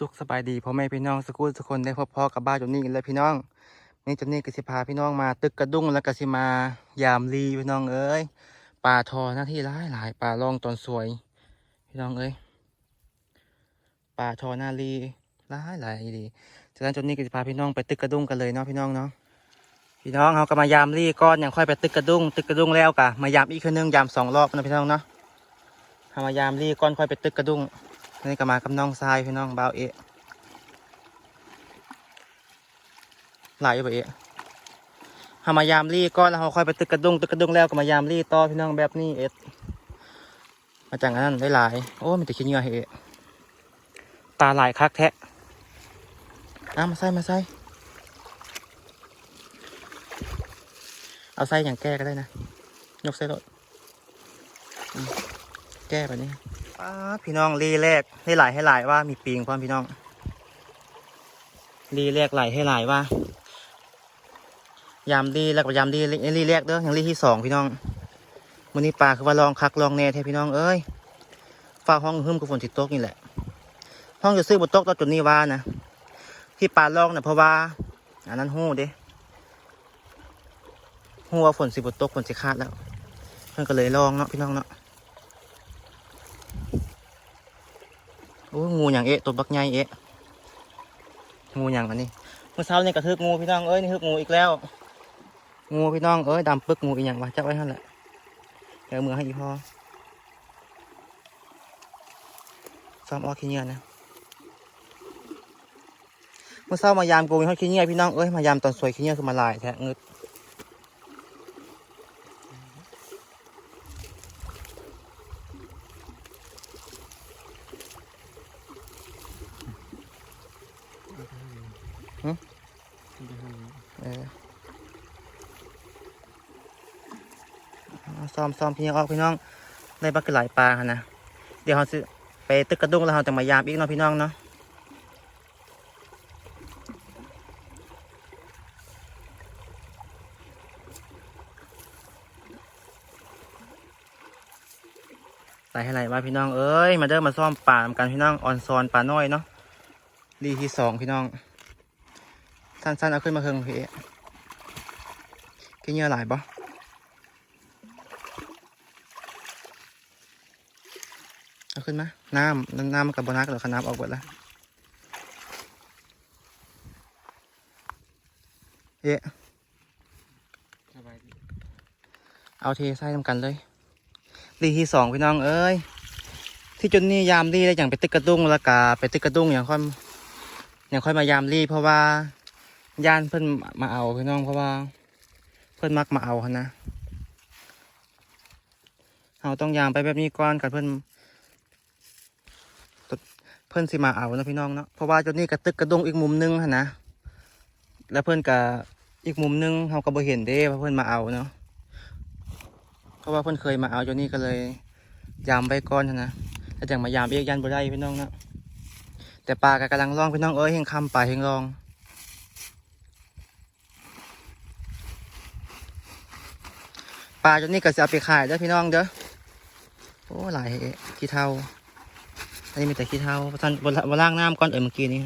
สุขสบายดีพ่อแม่พี่น้องสกุลสกคนได้พบพ่อกับบ้านจนนี่กันเลยพี่น้องนี่จนนี่ก็สิพาพี่น้องมา ตึกกระดุ้งแล้วกสิมายามลีพี่น้องเอ้ยปลาทอหน้าที่หลายหลายปลาลองตอนสวย พี่น้องเอ้ยปลาทอหน้าลีหลายหลายดีจากนั้นจนนี่ก็สิพาพี่น้องไปตึกกระดุ้งกันเลยเนาะพี่น้องเนาะพี่น้องเขาก็มายามลีก้อนอย่างค่อยไปตึกกระดุ้งตึกกระดุ้งแล้วกะมายามอีกคืนนึงยามสองรอบนะพี่น้องเนาะเขามายามลีก้อนค่อยไปตึกกระดุ้ง นี่ก็มากับน้องทรายพี่น้องบ่าวเอะหลายอยู่บ่เอะทำมายามรีก้อนแล้วเราค่อยไปตึกกระดุงตึกกระดุงแล้วก็มายามรีต่อพี่น้องแบบนี้เอ็ดมาจากอันนั้นได้หลาย โอ้มันจะขี้เหงื่อให้เอะตาหลายคักแทะเอามาใส่มาใส่เอาใส่อย่างแก้ก็ได้นะ ยกใส่รถแก้แบบนี้ ป้าพี่น้องรีแรกให้หลายให้หลายว่ามีปิงพร้อมพี่น้องรีแรกหลายให้หลายว่ายามรีแล้วก็ยามรีรีแรกเด้อยังรีที่สองพี่น้องมื้อนี้ปลาคือว่าลองคักลองแน่แท้พี่น้องเอ้ยฟ้าห้องหึมกับฝนติดตกนี่แหละ ห้องจะซื้อบนโต๊ะตอนจุดนี้ว่านะที่ปลาลองเนี่ยเพราะว่าอันนั้นหู้เด้หู้ว่าฝนสิบนตกฝนสิขาดแล้วเพิ่อนก็เลยลองเนาะพี่น้องเนาะ โอ้ยงูอย่างเอ๊ะตัวบักใหญ่เอ๊ะงูอย่างอันนี้เมื่อเช้านี่กระทึกงูพี่น้องเอ้ยนี่ทึกงูอีกแล้ว งูพี่น้องเอ้ยดำปึกงูอีกอย่างวะจับไว้ท่านแหละเดี๋ยวมือให้อีพ่อซ้อมออกขี้เงียนะเมื่อเช้ามายามกูมีห้องขี้เงียพี่น้องเอ้ยมายามตอนสวยขี้เงียคือมาลายแท้เงึดเซ้อมซ้อมขี้เงียออกพี่น้องได้บักหลายปลาหั่นะเดี๋ยวเราไปตึกกระดุงแล้วเราจะมายามอีกเนาะพี่น้องเนาะใส่ให้ไหลว่าพี่น้องเอ้ยมาเด้อมาซ่อมป่าทำกันพี่น้องออนซอนป่าน้อยเนาะรีที่สองพี่น้องสั้นๆเอาขึ้นมาเคิงพี่กินเยอะหลายปะ เอาขึ้นมา น้ำน้ำน้ำมันกับบนักเหรอขน้ำออกหมดแล้วเอ๊ะสบายดีเอาเทใส่ทำกันเลย ดีที่สองพี่น้องเอ้ย ที่จนนี่ยามรีได้อย่างไปตึกกระดุ้งแล้วกาไปตึกกระดุ้งอย่างค่อยอย่างค่อยมายามรีเพราะว่าย่านเพิ่นมาเอาพี่น้องเพราะว่า เพิ่นมักมาเอาหั้นนะเราต้องยามไปแบบนี้ก่อนกับเพิ่น เพิ่อนสิมาเอานะพี่น้องเนาะเพราะว่าจนนี่กระตึกกระดุ้งอีกมุมนึงหั้นะแล้วเพิ่อนกับอีกมุมนึงเราก็บ่เห็นเด้ว่าเพิ่อนมาเอาเนาะเพราะว่าเพิ่อนเคยมาเอาจนนี่ก็เลยยามไปก่อนนะแล้วจังมายามเอีกยันบ่ได้พี่น้องเนาะแต่ปลาก็กำลังร้องพี่น้องเอ้ยเฮงคำปลาเฮงร้องปลาจนนี่ก็จะเอาไปขายเด้อพี่น้องเด้อโอ้หลายขี้เท่า อันนี้มีแต่ขี้เท่าท่านบนบนล่างน้ำก้อนเอ๋ยเมื่อกี้นี้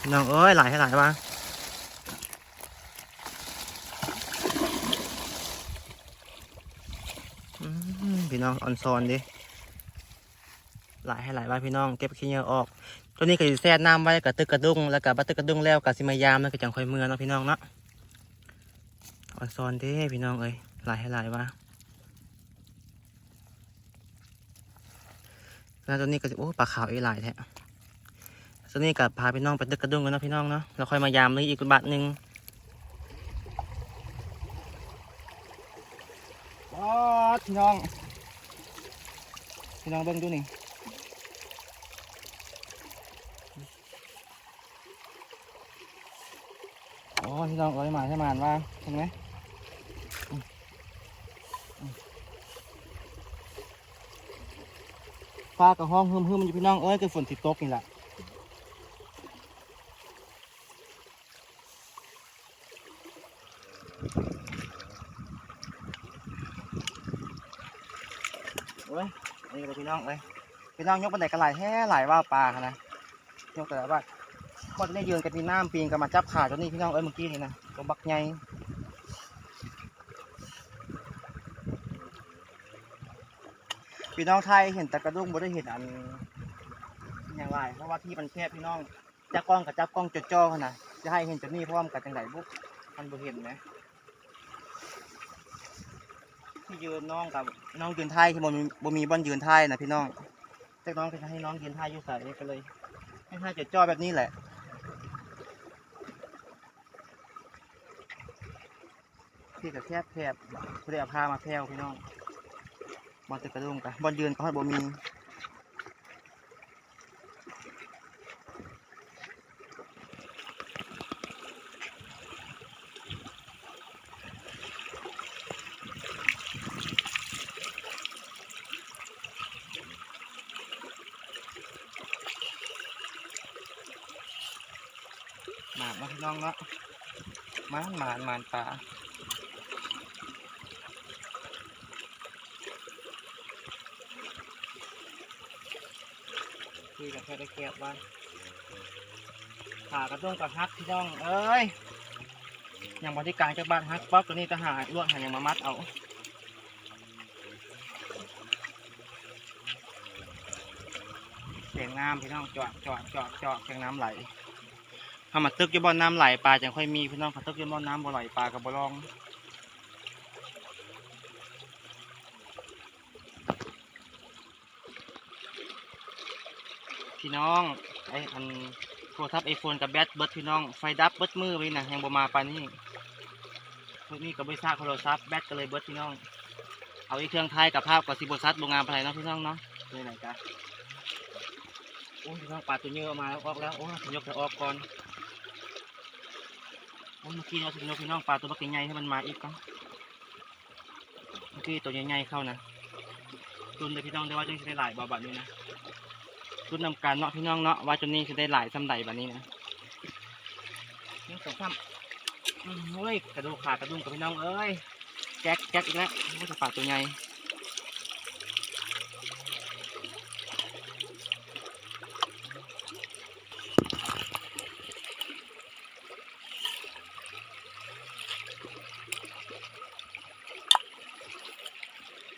พี่น้องเอ้ยหลายให้หลายวะพี่น้องออนซอนดิหลายให้หลายว่าพี่น้องเก็บขี้เหงื่อออก ตัวนี้ก็สิแซ่น้ำไว้กับตึกกระดุงแล้วกับบัตตึกกระดุงแล้วกับสิมายามแล้วก็จังคอยเมือเนาะพี่น้องเนาะออนซอนด้พี่น้องเอ้ยหลายให้หลายว่า แล้วตัวนี้ก็สิโอ้ปลาขาวอีหลายแท้ตัวนี้กับพาพี่น้องไปตึกกระดุงกันนะพี่น้องเนาะแล้วค่อยมายามเลยอีกบัตหนึ่งว้าพี่น้อง พี่น้องเบิ่งดูนี่โอ้พี่น้องเอ้ยหมาใช่หมานว่าเห็นไหมอืม ฟ้ากับห้องฮึมฮึมๆอยู่พี่น้องเอ้ยคือฝนติดตกนี่แหละโอ้ยนี่เลยพี่น้องเอ้ยพี่น้องยกบันไดกระไหลแห่ไหลว่าปลาคนะยกแต่ละบ้านบอลได้ยืนกันที่น้ำปีนกันมาจับขาจนนี่พี่น้องเอ้ยเมื่อกี้นี่นะตัวบักให พี่น้องไทยเห็นแต่กระดุ้งบ่ได้เห็นอันอย่างไรเพราะว่าที่มันแคบพี่น้องจับกล้องกับจับกล้องจดจ่อขนาดจะให้เห็นจนนี่เพราะว่ามันกัดจังไหนบุ๊บมันบ่เห็นไหมที่ยืนน้องกับน้องยืนไทยที่บ่มีบ่มีบอลยืนไทยนะพี่น้องแต่น้องก็จะให้น้องยืนท่าอยู่ใส่ก็เลยให้ท่าจะจ่อแบบนี้แหละที่กับแคบแคบเพื่อเอาผ้ามาแพรวพี่น้อง บอลจะกระดุมกันบอลยืนก็ให้บ่มีหมานมาพี่น้องเนาะมานหมานหมานป่า คุยกับแค่ได้แก็บไว้ขากระด้งกับฮักพี่น้อง เอ้ยอย่างบริการจากบ้านฮักป๊อกตัวนี้ทหาลวดหาอย่างมามัดเอาเสียงน้ำพี่น้องจอดจอดจอดจอดเสียงน้ำไหลถ้ามาตึกอยบอนน้ำไหลปลาจังค่อยมีพี่น้องถ้าตึกอยบอนน้ำบ่ไหลปลากับบ่ลอง พี่น้องไออันโทรศัพท์ไอโฟนกับแบตเบิดพี่น้องไฟดับเบิดมือไปนะยังบ่มาปานนี้พวกนี้ก็ไม่ทราบโทรศัพท์แบตก็เลยเบิดพี่น้อง เอาอีกเครื่องไทยกับภาพกับซิบซัดโรงงานไปเนาะพี่น้องเนาะนี่ไหนกันโอ้ยพี่น้องปลาตัวเยอะมาแล้วออกแล้วโอ้ยยกแต่ออกก่อนโอ้ยเมื่อกี้เราถึงยกพี่น้องปลาตัวบักใหญ่ให้มันมาอีกก่อนเมื่อกี้ตัวใหญ่ๆเข้านะตุนเลยพี่น้องได้ว่าจะได้หลายบ่แบบนี้นะ ตุนนำการเนาะพี่น้องเนาะว่าจนนี้จะได้หลายสำใดแบบนี้นะนี่สองสามอืมเฮ้ยกระดูกขากระดุมกับพี่น้องเอ้ยแจ็คแจ็คอีกแล้วโอ้ยปลาตัวใหญ่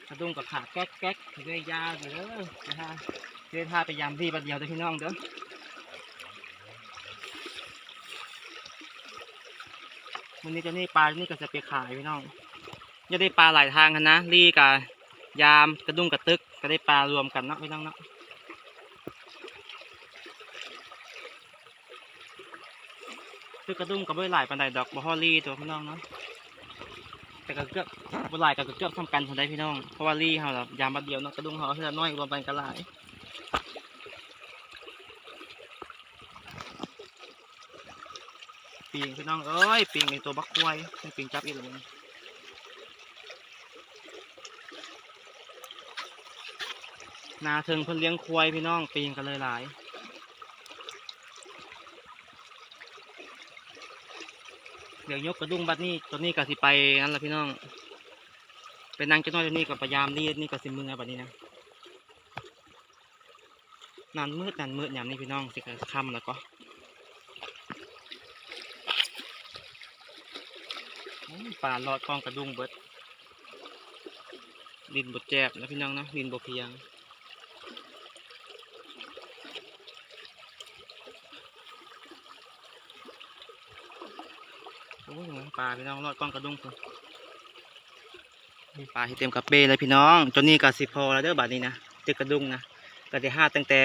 กระดุมกับขาแก๊กแก๊กเรื่อยยาวอยู่เด้อนะฮะ เรื่อยท่าไปยามพี่บัดเดียวเด้อพี่น้องเด้อวันนี้จะนี่ปลานี่ก็จะไปขายพี่น้องจะได้ปลาหลายทางกันนะรีกับยามกระดุมกับตึกก็ได้ปลารวมกันเนาะพี่น้องเนาะตึกกระดุมกับไม่หลายปันใดดอกบ่ฮอรี่ตัวพี่น้องเนาะแต่ก็เกือบบหลายก็เกือบทำกันทำได้พี่น้องเพราะว่าลี่เขาแบบยามบัดเดียวเนาะกระดุมเขาเท่าน้อยรวมกันก็หลาย ปิงพี่น้องเอ้ยปิงเป็นตัวบักควายเป็นปิงจับอีกเลยนาเทิงเพิ่นเลี้ยงควายพี่น้องปิงกันเลยหลายเดี๋ยวยกกระดุงบัดนี้ตัวนี้ก็สิไปนั่นแหละพี่น้องไปนั่งจะน้อยตัวนี้ก็พยายามรีดนี่ก็สิมือบัดนี้นะนานมืดนานมืดยามนี้พี่น้องสิก็ค่ำแล้วก็โอ้ย ปลาลอดกล้องกระดุงเบิดดินบดแจบนะพี่น้องนะดินบดเพียงโอ้ยปลาพี่น้องรอดกล้องกระดุงพุ่นปลาที่เต็มกระเป้เลยพี่น้องจนนี้ก็สิพอแล้วเด้อบัดนี้นะเจอกระดุงนะก็จะห้าตั้งแต่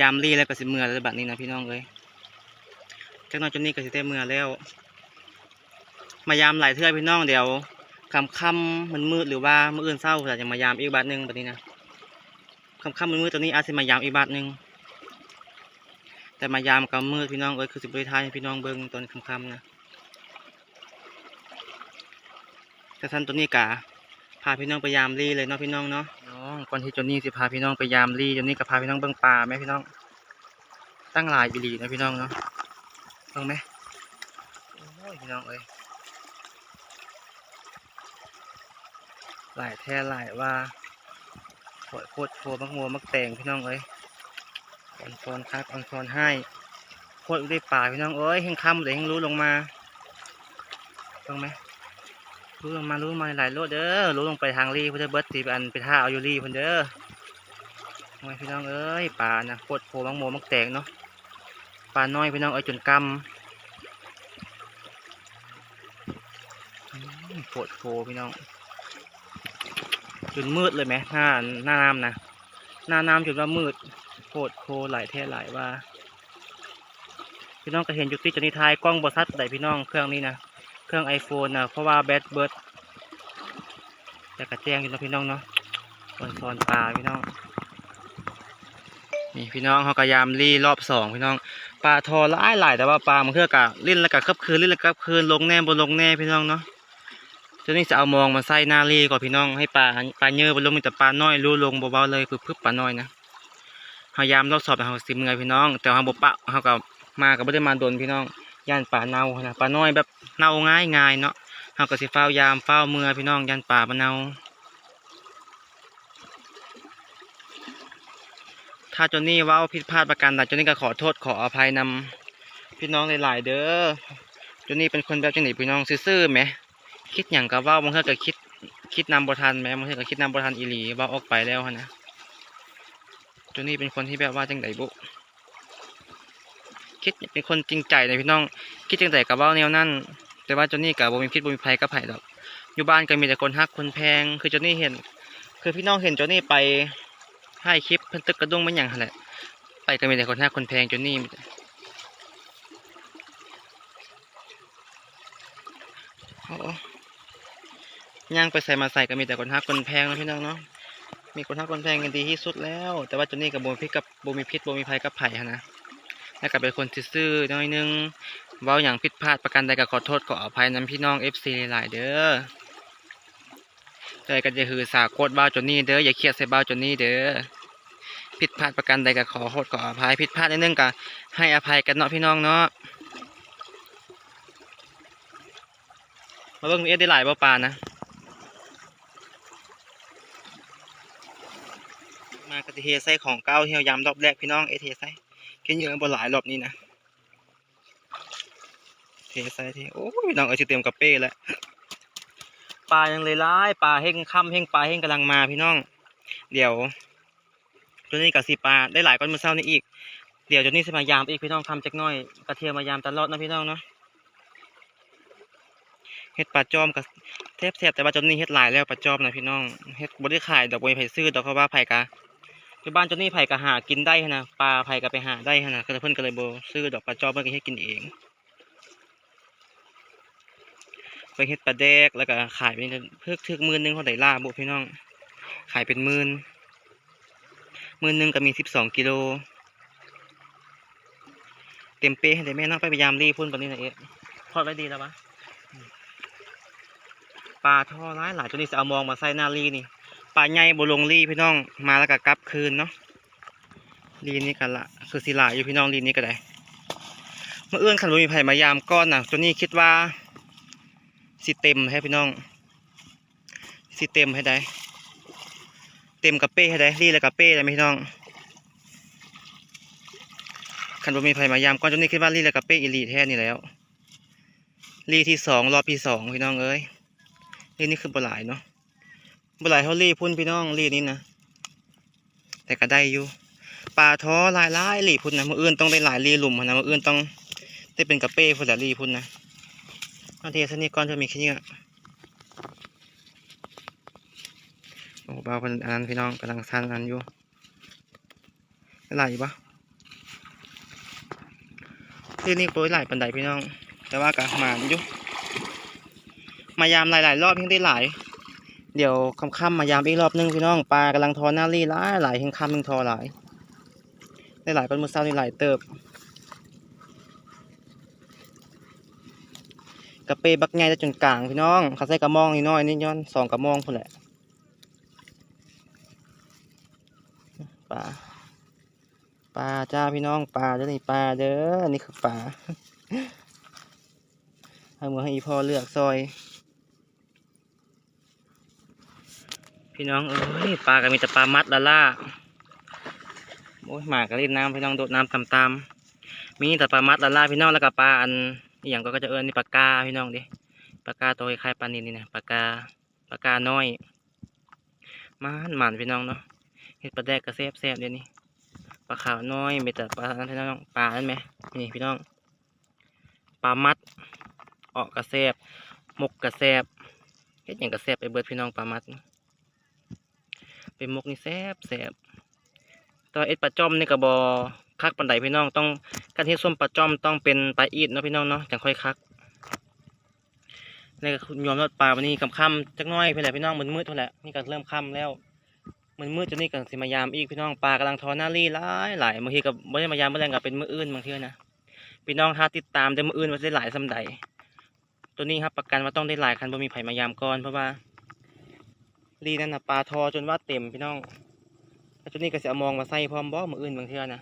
ยามรีแล้วก็สิเมื่อแล้วบัดนี้นะพี่น้องเอ้ยจักหน้อยจนนี้ก็สิได้เมื่อแล้ว มายามหลายเทื่อพี่น้องเดี๋ยวคำค่ำมันมืดหรือว่ามื้ออื่นเศร้าอาจจะมายามอีกบาทหนึ่งแบัดนี้นะคำค่ำมันมืดตัวนี้อาจจะมายามอีกบาทหนึ่งแต่มายามกับมืดพี่น้องเอ้ยคือสิบริทายพี่น้องเบิ่งตอนค่ำๆนะแต่ท่านตัวนี้กะพาพี่น้องไปยามรีเลยเนาะพี่น้องเนาะน้องก่อนที่จนนี่สิพาพี่น้องไปยามรีจนนี่ก็พาพี่น้องเบิ่งปลาไหมพี่น้อง ตั้งหลายอีหลีนะพี่น้องเนาะเบิ่งไหมโอ้ยพี่น้องเอ้ย หลายแท้หลายว่าโคตรโคตรโคมักงัวมักแตงพี่น้องเอ้ยออนซอนครับออนซอนให้โคตรได้ป่าพี่น้องเอ้ยแห้งค่ำเลยแห้งรู้ลงมาลงไหมรู้ลงมารู้มาหลายโลดเด้อรู้ลงไปทางรีพื่อเบิร์ดตีไปอันไปท่าเอาอยู่รีพื่นเด้อทำไมพี่น้องเอ้ยป่านะโคตรโผมังโมมังแตกเนาะป่าน้อยพี่น้องเอ้ยจนกำโคตรโผพี่น้อง จนมืดเลยไหมหน้าหน้าน้ำนะหน้าน้ำจนว่ามืดโคตรโคหลายแท้หลายว่า พี่น้องก็เห็นอยู่ที่จะนิทายกล้องบอซัดใดพี่น้องเครื่องนี้นะเครื่อง iPhone นะเพราะว่าแบตเบิร์ดแต่กระแจ้งอยู่นะพี่น้องเนาะบนซอนปลาพี่น้องนี่พี่น้องเขากระยามรีรอบสองพี่น้องปลาทอหลายหลายแต่ว่าปลามันเพื่อกะลิ้นแล้วกะคับคืนลิ้นแล้วกะคับคืนลงแน่บนลงแน่พี่น้องเนาะ เจ้านี่จะเอามองมาใส่หน้ารีก่อนพี่น้องให้ปลาปลาเยอะบลงมีแต่ปลาน้อยรู้ลงเบาๆเลยคือพึบปลาน้อยนะพยายามรอบสอบเขาสิมื่อยพี่น้อง แต่เขาบปะเขากับมากับไม่ได้มาโดนพี่น้องย่านปลาเน่านะปลาน้อยแบบเน่าง่ายง่ายๆเนาะเขาก็สิเฝ้ายามเฝ้าเมื่อพี่น้องย่านปลาปลาเน่าถ้าเจ้านี่ว่าผิดพลาดประการใดเจ้านี่ก็ขอโทษขออภัยนำพี่น้องหลายๆเด้อเจ้านี่เป็นคนแบบจังหนพี่น้องซื่อๆไหม คิดอย่างกับว่าบางทีก็คิด คิดนำบทันแม้บางทีก็คิดนำบทันอีหลีว่าออกไปแล้วนะตัวนี้เป็นคนที่แบบว่าจังไดบุคิดเป็นคนจริงใจเลยพี่น้อง คิดจังไดกับว่าแนวนั้นแต่ว่าจนนี่กับบ่มีพิษบ่มีภัยกับไผ่ดอก อยู่บ้านก็มีแต่คนฮักคนแพง คือจนนี่เห็น คือพี่น้องเห็นจนนี่ไปให้คลิปเพิ่นตึกกระดุ้งมันอย่างหั่นแหละ ไปก็มีแต่คนฮักคนแพงจนนี่มีแต่โอ้ ย่างไปใส่มาใส่ก็มีแต่คนฮักคนแพงนะพี่น้องเนาะมีคนฮักคนแพงกันดีที่สุดแล้ว แต่ว่าจนนี่กับโบมีพิษกับโบมีพิษโบมีภัยกับไผ่นะแล้วก็เป็นคนซื่อน้อยนึงเว้าอย่างผิดพลาดประกันใดก็ขอโทษขออภัยนำพี่น้องเอฟซีหลายเด้อแต่ก็จะคือสาโคตรบ้าจนนี่เด้ออย่าเครียดใส่บ้าจนนี่เด้อผิดพลาดประกันใดก็ขอโทษขออภัยผิดพลาดนิดนึงก็ให้อภัยกันเนาะพี่น้องเนาะมาเบิ่งเอสได้หลายบ่ปานะากระเทียใส่ของเก้าเฮียวยำรอบแรกพี่น้องเอเทใส่กินเยอะบนหลายรอบนี้นะเทใส่เทโอ้ยน้องเอาชิเต็มกระเป้แล้วปลายังเลยร้ายปลาเฮงค่ำเฮงปลาเฮงกำลังมาพี่น้อง เดี๋ยวตัวนี้กับสีปลาได้หลายก้อนมือเศร้านี่อีกเดี๋ยวตัวนี้จะมายามอีกพี่น้องทำจักหน้อยกระเทียมมายามตลอดนะพี่น้องเนาะเฮ็ดปลาจอมกับเทบเทบแต่ว่าจนนี้เฮ็ดหลายแล้วปลาจอมนะพี่น้องเฮ็ดบ่ได้ขายดอกบัวไผ่ซื้อดอกเขาว่าไผ่กะที่บ้านเจ้านี่ไผ่ก็หากินได้นะปลาไผ่ก็ไปหาได้นะก็เลยเพิ่นก็เลยโบซื้อดอกปลาจอบเพิ่นก็ให้กินเองไปเฮ็ดปลาแดกแล้วก็ขายเป็นเพิ่ถึกมื่นนึงเขาได้ล่าบุพี่น้อง ขายเป็นมื่นมื่นนึงก็มีสิบสองกิโลเต็มเป๊ะให้ได้แม่น้องไปพยายามรีพุ่นปานนี้นะเอ๊ะทอดไว้ดีแล้วปะปลาท่อร้ายหลายตัวนี้จะเอามองมาใส่หน้ารีนี่ ปลาใหญ่บลงรีพี่น้องมาแล้วก็กลับคืนเนาะรีนี่กันละคือสิลายอยู่พี่น้องรีนี่ก็ได้เมื่อเอื้อนขันบุมีไผ่มายามก้อนน่ะตัวนี้คิดว่าสิเต็มให้พี่น้องสิเต็มให้ได้เต็มกระเป้ให้ได้รีแล้วกระเป้เลยไหมพี่น้องขันบุมีไผ่มายามก้อนตัวนี้คิดว่ารีแล้วกระเป้อีรีแท้นี่แล้วรีที่สองรอบที่สองพี่น้องเอ้ยรีนี่คือปลายเนาะ บ่หลายเท่าลีพุ่นพี่น้องลีนี่นะแต่ก็ได้อยู่ปลาท้อหลายหลายลี่พุ่นนะมืออื่นต้องได้หลายลีหลุมนะมืออื่นต้องได้เป็นกระเป้พุ่นละลี่พุ่นนะเอาเทียสนี่ก้อนจะมีแค่นี้อะโอ้บ้าคนอันนั้นพี่น้องกำลังซันอันอยู่ได้หลายอยู่ปะลี่นี่โปรยหลายปันไดพี่น้อง แต่ว่ากะหมานอยู่มายามหลายๆรอบเพิ่งได้หลาย เดี๋ยวค่ำๆมายามอีกรอบหนึงพี่น้องปลากำลังทอหน้ารี่หลายหลายแห่งค่ำแห่งทอหลายได้หลายเป็นมือเศร้านี่หลายเติบกระเปบักใหญ่จะจนกลางพี่น้องขาใส่กระมองนี่น้อยนี่ย้อนสองกระมองพุ่นแหละปลาปลาจ้าพี่น้องปลาเด้อนี่ปลาเด้อนี่คือปลาให้มือให้อีพ่อเลือกซอย พี่น้องเอ้ยปลาก็มีแต่ปลามัดละล่าโอ้ยหมากก็เล่นน้ำพี่น้องโดดน้ำตามตามๆมีแต่ปลามัดละลาพี่น้องแล้วก็ปลาอันอย่างก็จะเอิญนี่ปลากาพี่น้องดิปลากาตัวคล้ายปลานิลนี่นะปลากาปลากาน้อยมันมันพี่น้องเนาะเห็ดปลาแดกกระแซบแซบๆเดี๋ยวนี้ปลาขาวน้อยมีแต่ปลาอันพี่น้องปลาอันไหมนี่พี่น้องปลามัดออกกระแซบหมกกระแซบเฮ็ดอย่างกระแซบไปเบิดพี่น้องปลามัด เป็นมกนี่แซบแซบตัวเอ็ดปลาจอมนี่กับบอคักปันไดพี่น้องต้องการที่ส้มปลาจอมต้องเป็นปลาอีดเนาะพี่น้องเนาะจังค่อยคักนี่ก็ยอมรอดปลาวันนี้กับค่ำจักน้อยเพื่อนแหละพี่น้องมันมืดเท่าแหละนี่ก็เริ่มค่ำแล้วมันมืดจนนี่ก็สิมายามอีกพี่น้องปลากำลังทอหน้ารี่หลายหลายบางทีก็บ่ได้มายามเมื่อแรงกับเป็นมืออื่นบางทีนะพี่น้องถ้าติดตามได้มืออื่นว่าจะได้หลายสำใดตัวนี้ครับประกันว่าต้องได้หลายคันบ่มีไผ่มายามก่อนเพราะว่า รีนั่นน่ะปลาทอจนว่าเต็มพี่น้องแล้วตัวนี้ก็จะมองมาใส่พร้อมบ่มืออื่นบางเทื่อนะ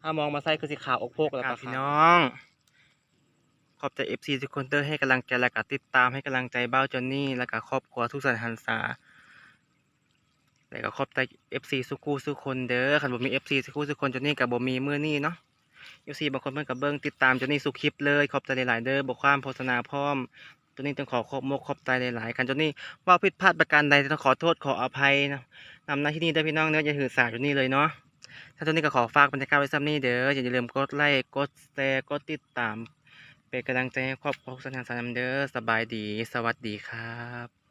ถ้ามองมาใส่คือสิขาวอกโพกแล้วพี่น้อง ขอบใจเอฟซีทุกคนเตอร์ให้กำลังใจและก็ติดตามให้กำลังใจเบ้าจอนนี่และก็ครอบครัวทุกสันหันษาและก็ขอบใจเอฟซีสุกูสุกคนเด้อคันบ่มีเอฟซีสุกูสุกคนจนนี่กับบ่มีมือนี่เนาะเอฟซีบางคนเพิ่นกับเบิ้งติดตามจนนี่สุคลิปเลยขอบใจหลายๆเด้อบอกความโฆษณาพร้อม ตัวนี้ต้องขอขอบมกขอบใจหลายๆกันจนนี่ว่าผิดพลาดประการใดต้องขอโทษขออภัยนะนำหน้าที่นี้ด้พี่น้องเนื้ออย่าถือสาจนนี่เลยเนาะถ้าตัวนี้ก็ขอฝากบรรยากาศไว้ซ้ำนี่เด้ออย่าลืมกดไลค์กดแชร์กดติดตาม เป็นกำลังใจให้ครอบครัวสถานสานำเด้อสบายดี สวัสดีครับ